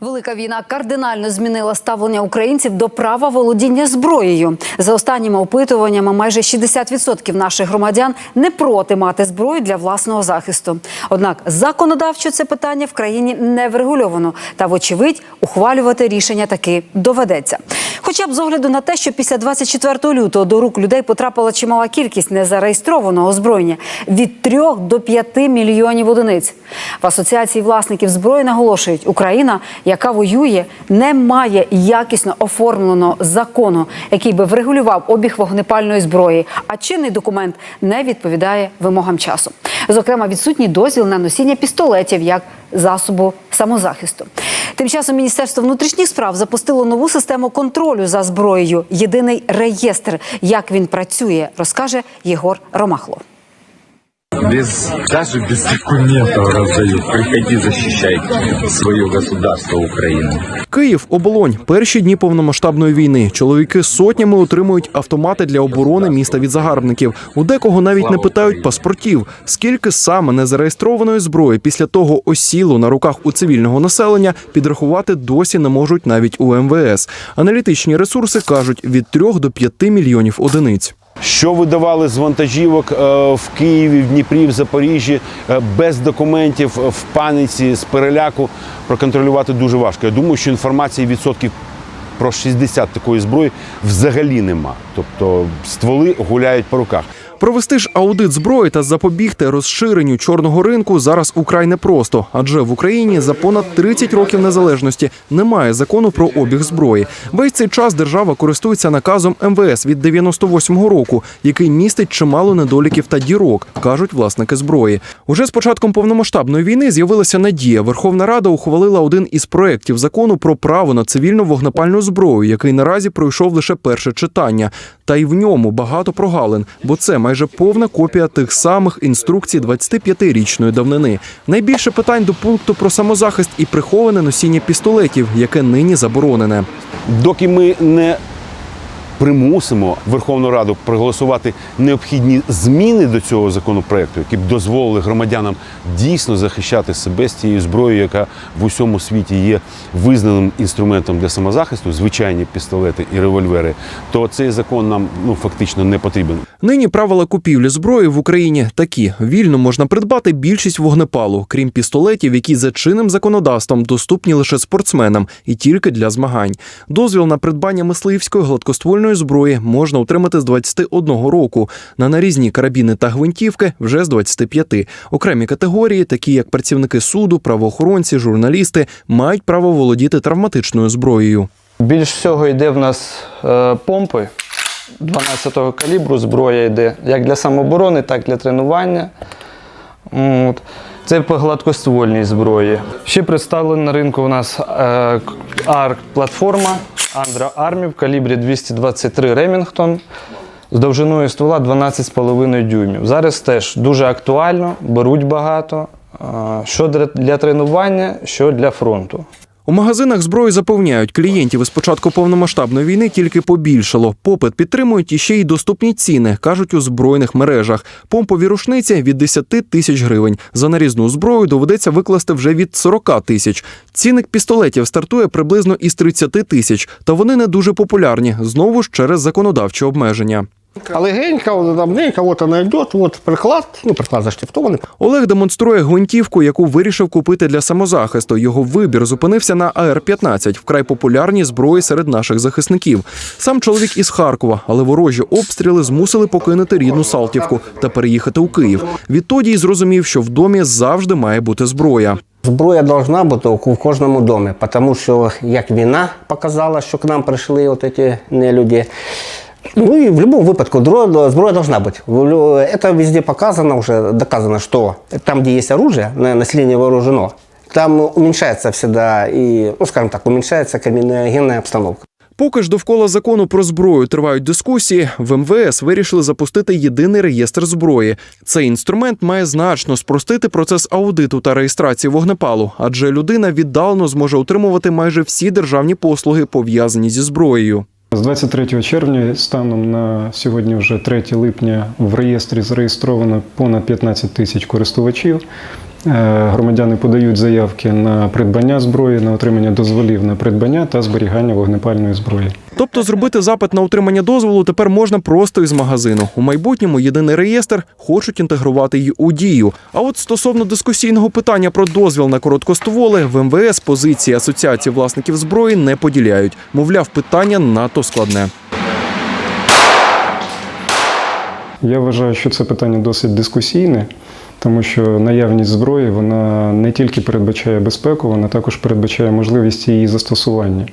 Велика війна кардинально змінила ставлення українців до права володіння зброєю. За останніми опитуваннями, майже 60% наших громадян не проти мати зброю для власного захисту. Однак законодавчо це питання в країні не врегульовано. Та, вочевидь, ухвалювати рішення таки доведеться. Хоча б з огляду на те, що після 24 лютого до рук людей потрапила чимала кількість незареєстрованого озброєння від 3 до 5 мільйонів одиниць. В асоціації власників зброї наголошують, Україна, яка воює, не має якісно оформленого закону, який би врегулював обіг вогнепальної зброї. А чинний документ не відповідає вимогам часу. Зокрема, відсутній дозвіл на носіння пістолетів як засобу самозахисту. Тим часом Міністерство внутрішніх справ запустило нову систему контролю за зброєю. Єдиний реєстр. Як він працює, розкаже Єгор Ромахло. Без, даже без документов раздают. Приходи, защищай свое государство Украину. Київ, оболонь, перші дні повномасштабної війни. Чоловіки сотнями отримують автомати для оборони міста від загарбників. У декого навіть не питають паспортів. Скільки саме незареєстрованої зброї після того осіло на руках у цивільного населення, підрахувати досі не можуть навіть у МВС. Аналітичні ресурси кажуть від 3 до 5 мільйонів одиниць. Що видавали з вантажівок е, в Києві, в Дніпрі, в Запоріжжі е, без документів, е, в паніці, з переляку проконтролювати дуже важко. Я думаю, що інформації відсотків про 60 такої зброї взагалі нема. Тобто стволи гуляють по руках. Провести ж аудит зброї та запобігти розширенню чорного ринку зараз украй непросто, адже в Україні за понад 30 років незалежності немає закону про обіг зброї. Весь цей час держава користується наказом МВС від 98-го року, який містить чимало недоліків та дірок, кажуть власники зброї. Уже з початком повномасштабної війни з'явилася надія. Верховна Рада ухвалила один із проєктів закону про право на цивільну вогнепальну зброю, який наразі пройшов лише перше читання. Та й в ньому багато прогалин, бо це майже повна копія тих самих інструкцій 25-річної давнини. Найбільше питань до пункту про самозахист і приховане носіння пістолетів, яке нині заборонене. Доки ми не примусимо Верховну Раду проголосувати необхідні зміни до цього законопроекту, які б дозволили громадянам дійсно захищати себе з тією зброєю, яка в усьому світі є визнаним інструментом для самозахисту, звичайні пістолети і револьвери, то цей закон нам ну фактично не потрібен. Нині правила купівлі зброї в Україні такі: вільно можна придбати більшість вогнепалу, крім пістолетів, які за чинним законодавством доступні лише спортсменам і тільки для змагань. Дозвіл на придбання мисливської гладкоствольної зброї можна отримати з 21 року. На нарізні карабіни та гвинтівки вже з 25. Окремі категорії, такі як працівники суду, правоохоронці, журналісти, мають право володіти травматичною зброєю. Більш всього йде в нас е, помпи 12-го калібру, зброя йде як для самооборони, так і для тренування. От. Це по гладкоствольній зброї. Ще представлена на ринку у нас е, арк-платформа Андра Армі в калібрі 223 Ремінгтон з довжиною ствола 12,5 дюймів. Зараз теж дуже актуально, беруть багато. Що для тренування, що для фронту. У магазинах зброї запевняють, клієнтів із початку повномасштабної війни тільки побільшало. Попит підтримують іще й доступні ціни, кажуть у збройних мережах. Помпові рушниці від 10 тисяч гривень. За нарізну зброю доведеться викласти вже від 40 тисяч. Цінник пістолетів стартує приблизно із 30 тисяч, та вони не дуже популярні, знову ж через законодавчі обмеження. А легенько, давненько, вот она идет, вот приклад, ну, приклад заштифтований. Олег демонструє гвинтівку, яку вирішив купити для самозахисту. Його вибір зупинився на АР-15, вкрай популярній зброї серед наших захисників. Сам чоловік із Харкова, але ворожі обстріли змусили покинути рідну Салтівку та переїхати у Київ. Відтоді й зрозумів, що в домі завжди має бути зброя. Зброя должна бути у кожному домі, тому що як війна показала, що к нам прийшли от ці нелюді. Ну и в будь-якому випадку зброя, должна бути. Это везде показано, уже доказано, что там, где есть оружие, на- население вооружено, там уменьшается всегда и, ну скажем так, уменьшается криминогенная обстановка. Поки ж довкола закону про зброю тривають дискусії, в МВС вирішили запустити єдиний реєстр зброї. Цей інструмент має значно спростити процес аудиту та реєстрації вогнепалу, адже людина віддалено зможе отримувати майже всі державні послуги, пов'язані зі зброєю. З 23 червня станом на сьогодні, вже 3 липня, в реєстрі зареєстровано понад 15 тисяч користувачів. Е, Громадяни подають заявки на придбання зброї, на отримання дозволів на придбання та зберігання вогнепальної зброї. Тобто зробити запит на отримання дозволу тепер можна просто із магазину. У майбутньому єдиний реєстр хочуть інтегрувати й у дію. А от стосовно дискусійного питання про дозвіл на короткостволи, в МВС позиції Асоціації власників зброї не поділяють. Мовляв, питання надто складне. Я вважаю, що це питання досить дискусійне, тому що наявність зброї вона не тільки передбачає безпеку, вона також передбачає можливість її застосування.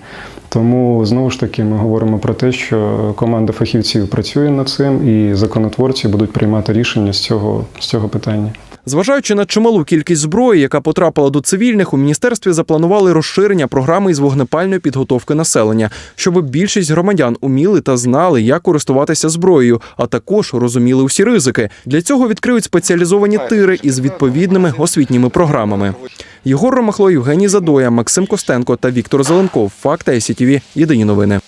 Тому знову ж таки ми говоримо про те, що команда фахівців працює над цим, і законотворці будуть приймати рішення з цього, з цього питання. Зважаючи на чималу кількість зброї, яка потрапила до цивільних, у міністерстві запланували розширення програми із вогнепальної підготовки населення, щоб більшість громадян уміли та знали, як користуватися зброєю, а також розуміли усі ризики. Для цього відкриють спеціалізовані тири із відповідними освітніми програмами. Єгор Ромахло, Євгеній Задоя, Максим Костенко та Віктор Зеленков. Факти СІТВ. Єдині новини.